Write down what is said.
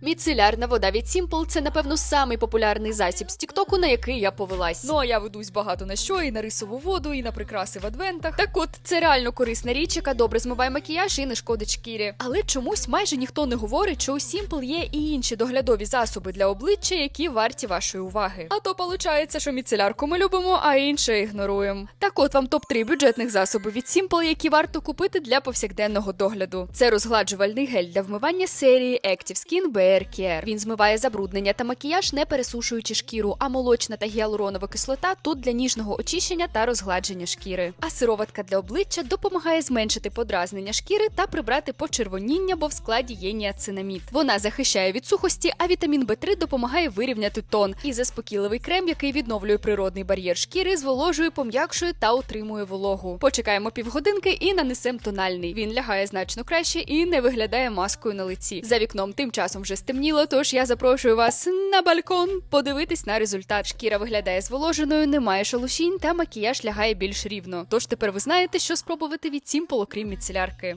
Міцелярна вода від Simple – це, напевно, самий популярний засіб з Тіктоку, на який я повелась. Ну а я ведусь багато на що, і на рисову воду, і на прикраси в адвентах. Так от, це реально корисна річ, яка добре змиває макіяж і не шкодить шкірі. Але чомусь майже ніхто не говорить, що у Simple є і інші доглядові засоби для обличчя, які варті вашої уваги. А то получається, що міцелярку ми любимо, а інше ігноруємо. Так от вам топ-3 бюджетних засобів від Simple, які варто купити для повсякденного догляду. Це розгладжувальний гель для вмивання серії Active Skin Care. Він змиває забруднення та макіяж, не пересушуючи шкіру, а молочна та гіалуронова кислота тут для ніжного очищення та розгладження шкіри. А сироватка для обличчя допомагає зменшити подразнення шкіри та прибрати почервоніння, бо в складі є ніацинамід. Вона захищає від сухості, а вітамін В3 допомагає вирівняти тон. І заспокійливий крем, який відновлює природний бар'єр шкіри, зволожує, пом'якшує та утримує вологу. Почекаємо півгодинки і нанесемо тональний. Він лягає значно краще і не виглядає маскою на лиці. За вікном тим часом вже стемніло, тож я запрошую вас на балкон подивитись на результат. Шкіра виглядає зволоженою, немає шелушінь та макіяж лягає більш рівно. Тож тепер ви знаєте, що спробувати від Simple, окрім міцелярки.